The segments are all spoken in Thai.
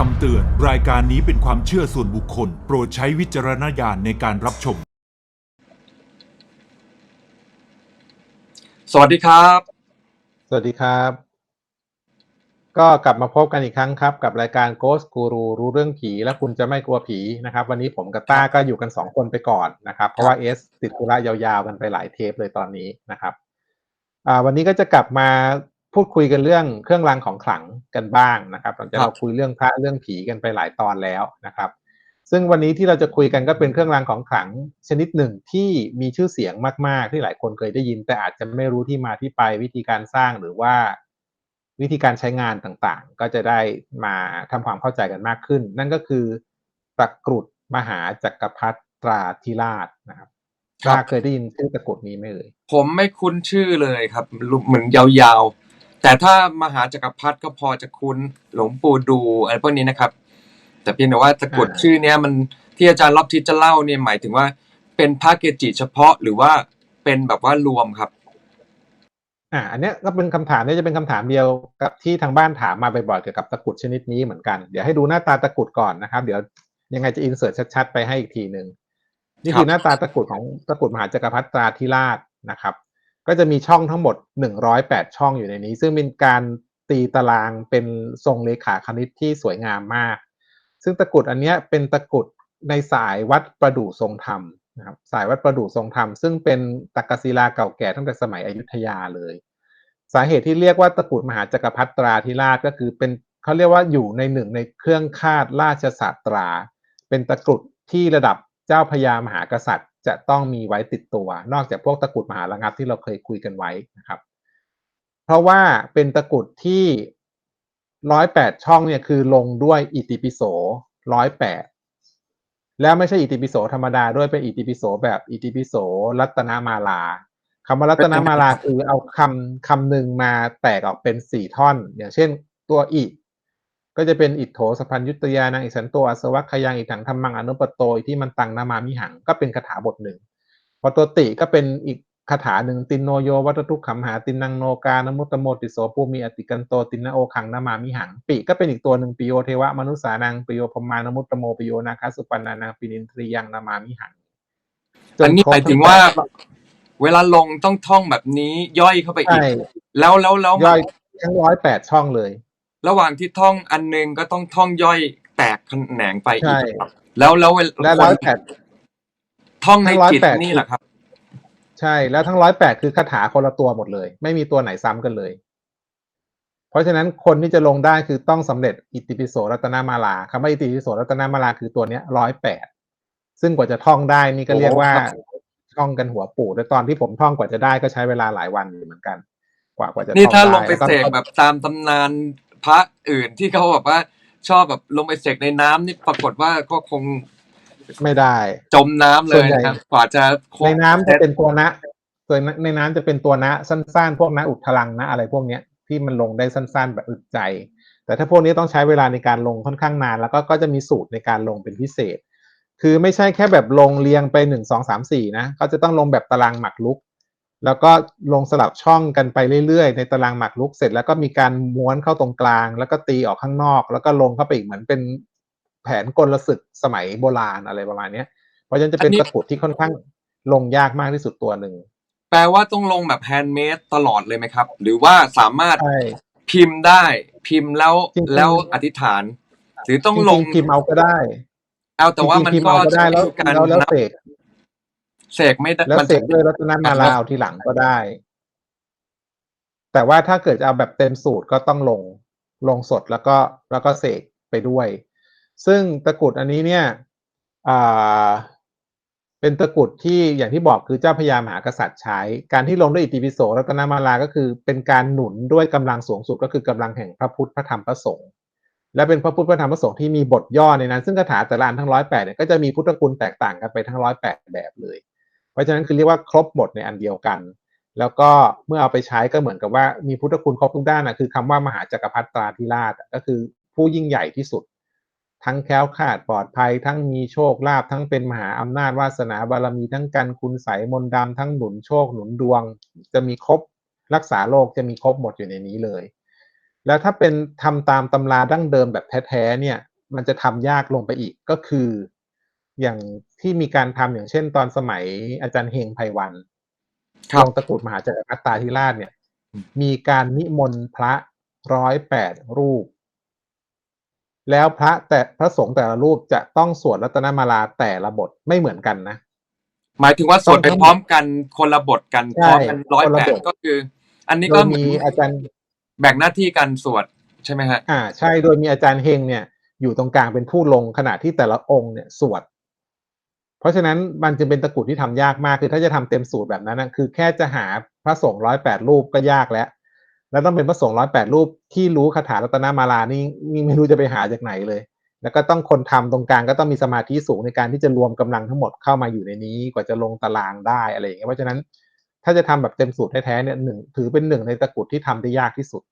คำเตือน รายการนี้เป็นความเชื่อส่วนบุคคล โปรดใช้วิจารณญาณในการรับชม สวัสดีครับ สวัสดีครับ ก็กลับมาพบกันอีกครั้งครับ กับรายการ Ghost Guru รู้เรื่องผีและคุณจะไม่กลัวผีนะครับ วันนี้ผมกับต้าก็อยู่กันสองคนไปก่อนนะครับ เพราะว่าเอสติดธุระยาวๆกันไปหลายเทปเลยตอนนี้นะครับอ่าวันนี้ก็จะกลับมา พูดคุยกันเรื่องเครื่องรางของขลังกันบ้างนะครับหลังจากครับเราคุยเรื่องพระเรื่องผีกันไปหลายตอนแล้วนะครับ ซึ่งวันนี้ที่เราจะคุยกันก็เป็นเครื่องรางของขลังชนิดหนึ่งที่มีชื่อเสียงมาก ๆ ที่หลายคนเคยได้ยิน แต่อาจจะไม่รู้ที่มาที่ไปวิธีการสร้างหรือว่าวิธีการใช้งานต่างๆ ก็จะได้มาทำความเข้าใจกันมากขึ้น นั่นก็คือตะกรุดมหาจักรพรรดิตราธิราชนะครับครับตาเคยได้ยินชื่อตะกรุดนี้ไหมเอ่ยผมไม่คุ้นชื่อเลยครับเหมือนยาวๆ แต่ถ้ามหาจักรพรรดิก็พอจะคุ้นหลวงปู่ดูอะไรพวกนี้นะครับ แต่เพียงแต่ว่าตะกรุดชื่อเนี้ยมันที่อาจารย์รอบทิศจะเล่าเนี่ยหมายถึงว่า เป็นพระเกจิเฉพาะหรือว่าเป็นแบบว่ารวมครับอ่าอันเนี้ยก็เป็นคำถามเนี้จะเป็นคำถามเดียวกับที่ทางบ้านถามมาบ่อยๆเกี่ยวกับตะกรุดชนิดนี้เหมือนกัน เดี๋ยวให้ดูหน้าตาตะกรุดก่อนนะครับ เดี๋ยวยังไงจะอินเสิร์ตชัดๆ ไปให้อีกทีหนึ่งนี่คือหน้าตาตะกรุดของตะกรุดมหาจักรพรรดิตราธิราชนะครับ ก็จะมีช่องทั้งหมด 108 ช่องอยู่ในนี้ ซึ่งเป็นการตีตารางเป็นทรงเลขาคณิตที่สวยงามมาก ซึ่งตะกรุดอันเนี้ยเป็นตะกรุดในสายวัดประดู่ทรงธรรมนะครับสายวัดประดู่ทรงธรรม ซึ่งเป็นตะกศิลาเก่าแก่ตั้งแต่สมัยอยุธยาเลย สาเหตุที่เรียกว่าตะกรุดมหาจักรพรรดิตราธิราชก็คือเป็นเขาเรียกว่าอยู่ในหนึ่งในเครื่องคาดราชสาตรา เป็นตะกรุดที่ระดับเจ้าพญามหากษัตริย์ จะต้องมีไว้ติดตัว นอกจากพวกตะกรุดมหาระงับที่เราเคยคุยกันไว้นะครับ เพราะว่าเป็นตะกรุดที่ร้อยแปดช่องเนี่ยคือลงด้วยอิติปิโสร้อยแปดแล้วไม่ใช่อิติปิโสธรรมดาด้วยเป็นอิติปิโสแบบอิติปิโสรัตนามาลาคำว่ารัตนามาลาคือเอาคำคำหนึ่งมาแตกออกเป็นสี่ท่อน อย่างเช่นตัวอิ ก็จะเป็นอิทโธสพพัญยุตยานังอิสันโตอสวัคคยังอิถังธรรมังอนุปโตอิที่มันตังนามามิหังก็เป็นคาถาบทหนึ่งพอตัวติก็เป็นอีกคาถาหนึ่งตินโนโยวัตทุกขมหาตินังโนกานมุตตโมติโสภูมิอติกันโตตินโอขังนามามิหังปิก็เป็นอีกตัวหนึ่งปิโยเทวะมนุสานังปิโยพมานมุตตโมปิโยนาคาสุปันนานังปินินทรียังนามามิหังอันนี้หมายถึงว่า เวลาลงต้องท่องแบบนี้ย่อยเข้าไปอีกใช่แล้วแล้วแล้วย่อยทั้งร้อยแปดช่องเลย ระหว่างที่ท่องอันหนึงก็ต้องท่องย่อยแตกแขนงไปอีใช่กครับแล้วแล้วเวลาและร้อยแปดท่องในทั้งร้อยจิตแปดนี่แหละครับ ใช่แล้วทั้งร้อยแปดคือคาถาคนละตัวหมดเลย ไม่มีตัวไหนซ้ำกันเลย เพราะฉะนั้นคนที่จะลงได้คือต้องสำเร็จอิติปิโสรัตนามาลาคำว่าอิติปิโสรัตนามาลาคือตัวเนี้ยร้อยแปดซึ่งกว่าจะท่องได้นี่ก็เรียกว่าโอ้ครับท่องกันหัวปูดแต่ตอนที่ผมท่องกว่าจะได้ก็ใช้เวลาหลายวันอยู่เหมือนกัน กว่ากว่าจะนี่ท่องถ้าได้ลงไปล้วเสกแบบตามตำนาน พระอื่นที่เขาบอกว่าชอบแบบลงไปเสกในน้ำนี่ปรากฏว่าก็คงไม่ได้จมน้ำเลส่วยนใหญ่นะครับกว่าจะครบในน้ำจะเป็นตัวนะส่วนในน้ำจะเป็นตัวนะสั้นๆ พวกนะอุดทลังนะอะไรพวกเนี้ยที่มันลงได้สั้นๆ แบบอึดใจ แต่ถ้าพวกนี้ต้องใช้เวลาในการลงค่อนข้างนาน แล้วก็ก็จะมีสูตรในการลงเป็นพิเศษ คือไม่ใช่แค่แบบลงเรียงไปหนึ่งสองสามสี่นะเขาจะต้องลงแบบตารางหมากรุก แล้วก็ลงสลับช่องกันไปเรื่อยๆ ในตารางหมากรุกเสร็จแล้วก็มีการม้วนเข้าตรงกลาง แล้วก็ตีออกข้างนอก แล้วก็ลงเข้าไปอีกเหมือนเป็นแผนกลศึกสมัยโบราณอะไรประมาณเนี้ย เพราะฉะนั้นจะเป็นตะกรุดที่ค่อนข้างลงยากมากที่สุดตัวหนึ่งแปลว่าต้องลงแบบแฮนด์เมดตลอดเลยไหมครับ หรือว่าสามารถใช่พิมพ์ได้พิมพ์แล้วจริงๆแล้วอธิษฐาน หรือต้องลงจริๆพิมพ์เอาก็ได้ เอาแต่ว่ามันจริงๆพิมพ์ก็เอาก็ได้แล้วการแล้วแล้วนับเสก เสกไม่ได้แล้วมันเสกด้วยรัตนมาลาเอาทีหลังก็ได้ แต่ว่าถ้าเกิดจะเอาแบบเต็มสูตรก็ต้องลงลงสดแล้วก็แล้วก็เสกไปด้วย ซึ่งตะกรุดอันนี้เนี่ยอ่าเป็นตะกรุดที่อย่างที่บอกคือเจ้าพญามหากษัตริย์ใช้ การที่ลงด้วยอิติปิโสรัตนมาลาก็คือเป็นการหนุนด้วยกำลังสูงสุดก็คือกำลังแห่งพระพุทธพระธรรมพระสงฆ์และเป็นพระพุทธพระธรรมพระสงฆ์ที่มีบทย่อในนั้น ซึ่งคาถาแต่ละอันทั้งร้อยแปดเนี่ยก็จะมีพุทธคุณแตกต่างกันไปทั้งร้อยแปดแบบเลย เพราะฉะนั้นคือเรียกว่าครบหมดในอันเดียวกัน แล้วก็เมื่อเอาไปใช้ก็เหมือนกับว่ามีพุทธคุณครบทุกด้านนะคือคำว่ามหาจักรพรรดิตราธิราชก็คือผู้ยิ่งใหญ่ที่สุด ทั้งแคล้วคลาดปลอดภัย ทั้งมีโชคลาภทั้งเป็นมหาอำนาจวาสนาบารมีทั้งการคุณใสมนต์ดำทั้งหนุนโชคหนุนดวง จะมีครบรักษาโรคจะมีครบหมดอยู่ในนี้เลย แล้วถ้าเป็นทำตามตำราดั้งเดิมแบบแท้ๆเนี่ยมันจะทำยากลงไปอีกก็คือ อย่างที่มีการทำอย่างเช่น ตอนสมัยอาจารย์เฮงไพวันครับลงตะกรุดมหาจักรพรรดิตาธิราชเนี่ยอืมมีการนิมนต์พระร้อยแปดรูป แล้วพระแต่พระสงฆ์แต่ละรูปจะต้องสวดรัตนมาลาแต่ละบทไม่เหมือนกันนะ หมายถึงว่าสวดไปต้องพร้อมกันคนละบทกันใช่พร้อมกันร้อยคนแปละดบทก็คือ อันนี้โดก็ยเหมือมีนอาจารย์แบ่งหน้าที่กันสวดใช่ไหมฮะ อ่า ใช่โดยมีอาจารย์เฮงเนี่ยอยู่ตรงกลางเป็นผู้ลงขณะที่แต่ละองค์เนี่ยสวด เพราะฉะนั้นมันจึงเป็นตะกรุดที่ทำยากมากคือถ้าจะทำเต็มสูตรแบบนั้นนะคือแค่จะหาพระสงฆ์ร้อยแปดรูปก็ยากแล้ว แล้วต้องเป็นพระสงฆ์ร้อยแปดรูปที่รู้คาถารัตนมาลานี่นี่ไม่รู้จะไปหาจากไหนเลย แล้วก็ต้องคนทำตรงกลางก็ต้องมีสมาธิสูงในการที่จะรวมกำลังทั้งหมดเข้ามาอยู่ในนี้กว่าจะลงตารางได้อะไรอย่างเงี้ยเพราะฉะนั้นถ้าจะทำแบบเต็มสูตรแท้ๆเนี่ยหนึ่งถือเป็นหนึ่งในตะกรุดที่ทำได้ยากที่สุด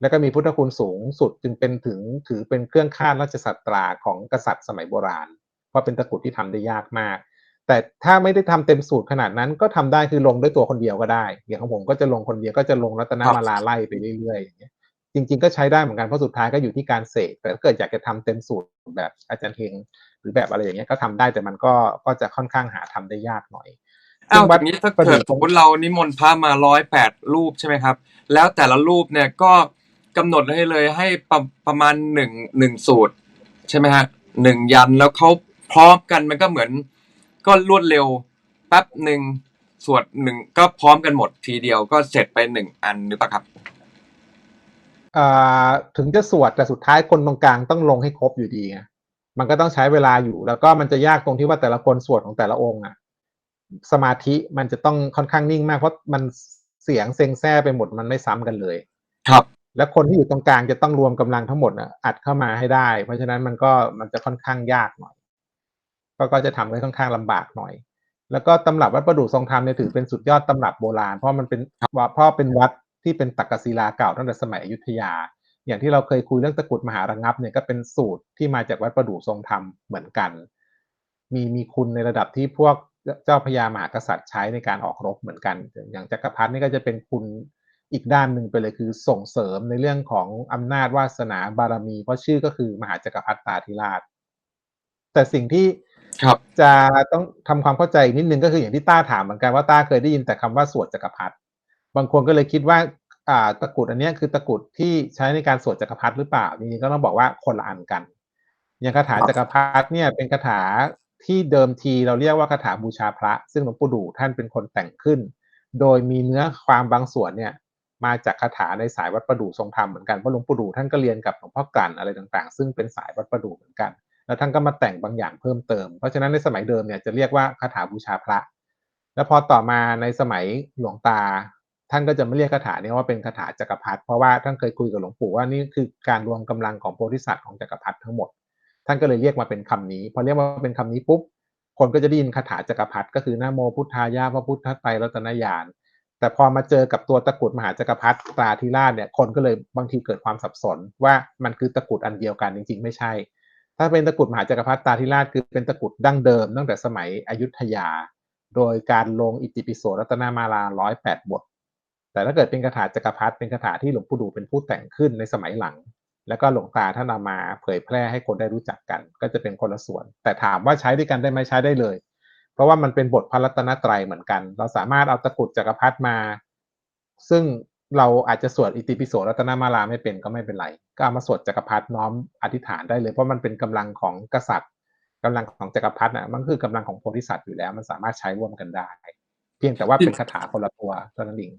แล้วก็มีพุทธคุณสูงสุดจึงเป็นถึงถือเป็นเครื่องคาดราชสัตราของกษัตริย์สมัยโบราณ เพราะเป็นตะกรุดที่ทำได้ยากมาก แต่ถ้าไม่ได้ทำเต็มสูตรขนาดนั้นก็ทำได้คือลงด้วยตัวคนเดียวก็ได้อย่างของผมก็จะลงคนเดียวก็จะลงรัตนมาลาไล่ไปเรื่อยๆอย่างเงี้ยจริง ๆ ก็ใช้ได้เหมือนกันเพราะสุดท้ายก็อยู่ที่การเสกแต่ถ้าเกิดอยากจะทำเต็มสูตรแบบอาจารย์เฮงหรือแบบอะไรอย่างเงี้ยก็ทำได้แต่มันก็ก็จะค่อนข้างหาทำได้ยากหน่อยอ้าวซึ่งวัทีนี้ถ้าประเกิดุดษสมมติเรานิมนต์พระมาร้อยแปดรูปใช่ไหมครับ แล้วแต่ละรูปเนี่ยก็กำหนดให้เลยให้ประประมาณหนึ่งหนึ่งสูตร ใช่ไหมฮะหนึ่งยันแล้วเขา พร้อมกันมันก็เหมือนก็รวดเร็วแป๊บหนึ่งสวดหนึ่งก็พร้อมกันหมดทีเดียวก็เสร็จไปหนึ่งอันหรือเปล่าครับอ่าถึงจะสวดแต่สุดท้ายคนตรงกลางต้องลงให้ครบอยู่ดีไงมันก็ต้องใช้เวลาอยู่ แล้วก็มันจะยากตรงที่ว่าแต่ละคนสวดของแต่ละองค์อะ สมาธิมันจะต้องค่อนข้างนิ่งมากเพราะมันเสียงเซ็งแซ่ไปหมดมันไม่ซ้ำกันเลย ครับ และคนที่อยู่ตรงกลางจะต้องรวมกำลังทั้งหมดนะอัดเข้ามาให้ได้ เพราะฉะนั้นมันก็มันจะค่อนข้างยากหน่อย ก็ก็จะทำได้ค่อนข้างลำบากหน่อย แล้วก็ตำรับวัดประดู่ทรงธรรมเนี่ยถือเป็นสุดยอดตำรับโบราณ เพราะมันเป็นว่าเพราะเป็นวัดที่เป็นตักกศิลาเก่าตั้งแต่สมัยอยุธยา อย่างที่เราเคยคุยเรื่องตะกรุดมหาระงับเนี่ยก็เป็นสูตรที่มาจากวัดประดู่ทรงธรรมเหมือนกัน มีมีคุณในระดับที่พวกเจ้าพญามหากษัตริย์ใช้ในการออกรบเหมือนกัน อย่างจักรพรรดินี่ก็จะเป็นคุณอีกด้านหนึ่งไปเลยคือส่งเสริมในเรื่องของอำนาจวาสนาบารมี เพราะชื่อก็คือมหาจักรพรรดิตาธิราช แต่สิ่งที่ ครับ จะต้องทำความเข้าใจอีกนิดนึงก็คืออย่างที่ต้าถามเหมือนกันว่าต้าเคยได้ยินแต่คำว่าสวดจักรพรรดิบางคนก็เลยคิดว่าอ่าตะกุดอันนี้คือตะกุดที่ใช้ในการสวดจักรพรรดิหรือเปล่าจริงๆก็ต้องบอกว่าคนละอันกันอย่างคาถาจักรพรรดิเนี่ยเป็นคาถาที่เดิมทีเราเรียกว่าคาถาบูชาพระ ซึ่งหลวงปู่ดูท่านเป็นคนแต่งขึ้น โดยมีเนื้อความบางส่วนเนี่ยมาจากคาถาในสายวัดประดู่ทรงธรรมเหมือนกันเพราะหลวงปู่ดูท่านก็เรียนกับหลวงพ่อกลั่นอะไรต่างๆ ซึ่งเป็นสายวัดประดู่เหมือนกัน แล้วท่านก็มาแต่งบางอย่างเพิ่มเติม เพราะฉะนั้นในสมัยเดิมเนี่ยจะเรียกว่าคาถาบูชาพระ แล้วพอต่อมาในสมัยหลวงตา ท่านก็จะไม่เรียกคาถาเนี้ว่าเป็นคาถาจักรพรรดิเพราะว่าท่านเคยคุยกับหลวงปู่ว่านี่คือการรวมกำลังของโพธิสัตว์ของจักรพรรดิทั้งหมด ท่านก็เลยเรียกมาเป็นคำนี้ พอเรียกมาเป็นคำนี้ปุ๊บคนก็จะได้ยินคาถาจักรพรรดิก็คือนะโมพุทธายะพระพุทธไตรรัตนญาณแต่พอมาเจอกับตัวตะกุดมหาจักรพรรดิตราธิราชเนี่ยคนก็เลยบางทีเกิดความสับสนว่ามันคือตะกุดอันเดียวกันจริง ๆ ไม่ใช่ ถ้าเป็นตะกรุดมหาจักรพรรดิตาธิราชคือเป็นตะกรุดดั้งเดิมตั้งแต่สมัยอยุธยา โดยการลงอิติปิโสรัตนามาลาร้อยแปดบท แต่ถ้าเกิดเป็นคาถาจักรพรรดิเป็นคาถาที่หลวงปู่ดูเป็นผู้แต่งขึ้นในสมัยหลัง แล้วก็หลวงตาท่านเอามาเผยแพร่ให้คนได้รู้จักกัน ก็จะเป็นคนละส่วน แต่ถามว่าใช้ด้วยกันได้ไหมใช้ได้เลย เพราะว่ามันเป็นบทพระรัตนตรัยเหมือนกัน เราสามารถเอาตะกรุดจักรพรรดิมา ซึ่ง เราอาจจะสวดอิติปิโสรัตนมาลาไม่เป็นก็ไม่เป็นไร ก็เอามาสวดจักรพรรดิน้อมอธิษฐานได้เลยเพราะมันเป็นกำลังของกษัตริย์กำลังของจักรพรรดิน่ะมันคือกำลังของโพธิสัตว์อยู่แล้ว มันสามารถใช้ร่วมกันได้ เพียงแต่ว่าเป็นคาถาคนละตัวเท่านั้นเอง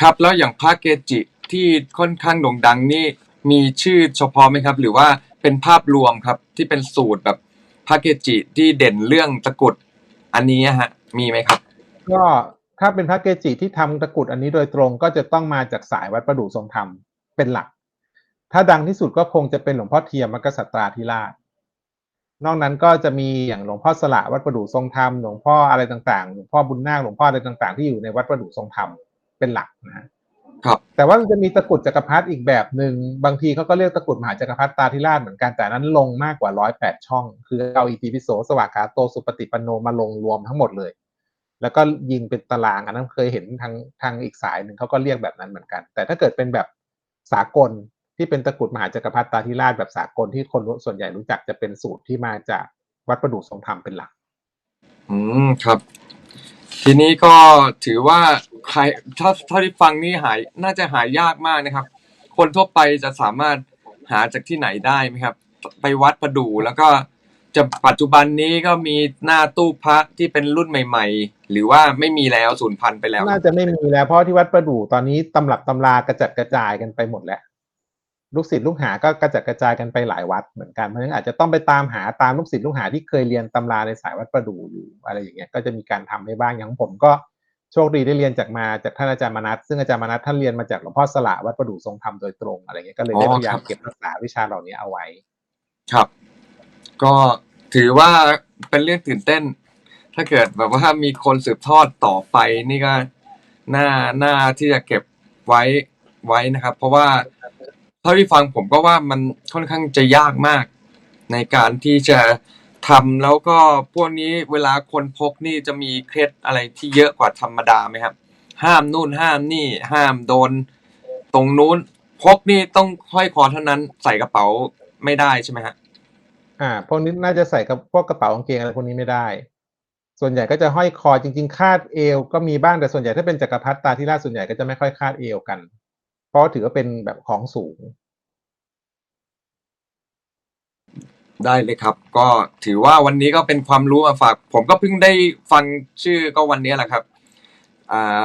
ครับแล้วอย่างพระเกจิที่ค่อนข้างโด่งดังนี่มีชื่อเฉพาะไหมครับ หรือว่าเป็นภาพรวมครับที่เป็นสูตรแบบพระเกจิที่เด่นเรื่องตะกรุดอันนี้ฮะมีไหมครับ ก็ ถ้าเป็นพระเกจิที่ทำตะกรุดอันนี้โดยตรงก็จะต้องมาจากสายวัดประดู่ทรงธรรมเป็นหลัก ถ้าดังที่สุดก็คงจะเป็นหลวงพ่อเทียมมกษัตราธิราช นอกนั้นก็จะมีอย่างหลวงพ่อสละวัดประดู่ทรงธรรมหลวงพ่ออะไรต่างๆหลวงพ่อบุญนาคหลวงพ่ออะไรต่าง ๆ ที่อยู่ในวัดประดู่ทรงธรรมเป็นหลักนะฮะครับ แต่ว่ามันจะมีตะกรุดจักรพรรดิอีกแบบหนึ่งบางทีเขาก็เรียกตะกรุดมหาจักรพรรดิตาธิราชเหมือนกันแต่อันนั้นลงมากกว่าร้อยแปดช่อง คือเอาอิติปิโสสวากขาโตสุปฏิปันโนมาลงรวมทั้งหมดเลย แล้วก็ยิงเป็นตารางอันนั้นเคยเห็นทางทางอีกสายหนึ่งเขาก็เรียกแบบนั้นเหมือนกัน แต่ถ้าเกิดเป็นแบบสากลที่เป็นตะกรุดมหาจักรพรรดิตาธิราชแบบสากลที่คนส่วนใหญ่รู้จักจะเป็นสูตรที่มาจากวัดประดู่ทรงธรรมเป็นหลัก อืมครับ ทีนี้ก็ถือว่าใครถ้าเท่าที่ฟังนี่หายน่าจะหายากมากนะครับ คนทั่วไปจะสามารถหาจากที่ไหนได้ไหมครับ ไปวัดประดู่แล้วก็ จะปัจจุบันนี้ก็มีหน้าตู้พระที่เป็นรุ่นใหม่ ๆ หรือว่าไม่มีแล้วสูญพันธุ์ไปแล้ว น่าจะไม่มีแล้วเพราะที่วัดประดู่ตอนนี้ตำรับตำรากระจัดกระจายกันไปหมดแล้ว ลูกศิษย์ลูกหาก็กระจัดกระจายกันไปหลายวัดเหมือนกันเพราะฉะนั้นอาจจะต้องไปตามหาตามลูกศิษย์ลูกหาที่เคยเรียนตำราในสายวัดประดู่อยู่อะไรอย่างเงี้ยก็จะมีการทำได้บ้างอย่างของผมก็โชคดีได้เรียนจากมาจากท่านอาจารย์มนัสซึ่งอาจารย์มนัสท่านเรียนมาจากหลวงพ่อสละวัดประดู่ทรงธรรมโดยตรงอะไรเงี้ยก็เลยได้อ๋อพยายาคมรับเก็บรักษาวิชาเหล่านี้เอาไว้ ครับ ก็ ถือว่าเป็นเรื่องตื่นเต้น ถ้าเกิดแบบว่ามีคนสืบทอดต่อไปนี่ก็น่า น่าที่จะเก็บไว้ ไว้นะครับ เพราะว่าเท่าที่ฟังผมก็ว่ามันค่อนข้างจะยากมาก ในการที่จะทำแล้วก็พวกนี้เวลาคนพกนี่จะมีเคล็ดอะไรที่เยอะกว่าธรรมดาไหมครับ ห้ามนู่นห้ามนี่ ห้ามโดน ตรงนู้นพกนี่ต้องห้อยคอเท่านั้นใส่กระเป๋าไม่ได้ใช่ไหมฮะ อ่าพวกนี้น่าจะใส่กับพวกกระเป๋ากางเกงอะไรพวกนี้ไม่ได้ ส่วนใหญ่ก็จะห้อยคอจริง ๆ คาดเอวก็มีบ้างแต่ส่วนใหญ่ถ้าเป็นจักรพรรดิตาธิราชส่วนใหญ่ก็จะไม่ค่อยคาดเอวกัน เพราะถือว่าเป็นแบบของสูง ได้เลยครับ ก็ถือว่าวันนี้ก็เป็นความรู้มาฝาก ผมก็เพิ่งได้ฟังชื่อก็วันนี้แหละครับอ่า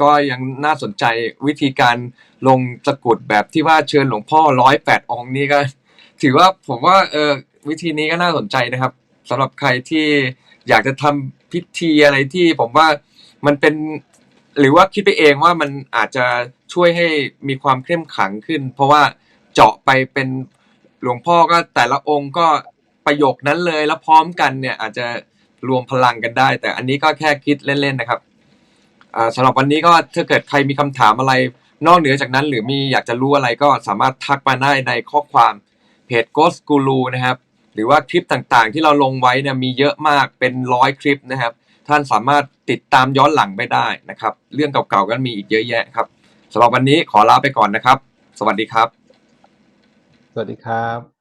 ก็ยังน่าสนใจวิธีการลงตะกรุดแบบที่ว่าเชิญหลวงพ่อร้อยแปดองค์นี้ก็ ถือว่าผมว่าเออ วิธีนี้ก็น่าสนใจนะครับสำหรับใครที่อยากจะทำพิธีอะไรที่ผมว่ามันเป็น หรือว่าคิดไปเองว่ามันอาจจะช่วยให้มีความเข้มขังขึ้น เพราะว่าเจาะไปเป็นหลวงพ่อก็แต่ละองค์ก็ประโยคนั้นเลยแล้วพร้อมกันเนี่ยอาจจะรวมพลังกันได้ แต่อันนี้ก็แค่คิดเล่นๆนะครับสำหรับวันนี้ก็ถ้าเกิดใครมีคำถามอะไรนอกเหนือจากนั้น หรือมีอยากจะรู้อะไรก็สามารถทักมาได้ในข้อความเพจ Ghost Guru นะครับ หรือว่าคลิปต่างๆ ที่เราลงไว้เนี่ยมีเยอะมากเป็นร้อยคลิปนะครับ ท่านสามารถติดตามย้อนหลังไปได้นะครับ เรื่องเก่าๆก็มีอีกเยอะแยะครับสำหรับวันนี้ขอลาไปก่อนนะครับ สวัสดีครับ สวัสดีครับ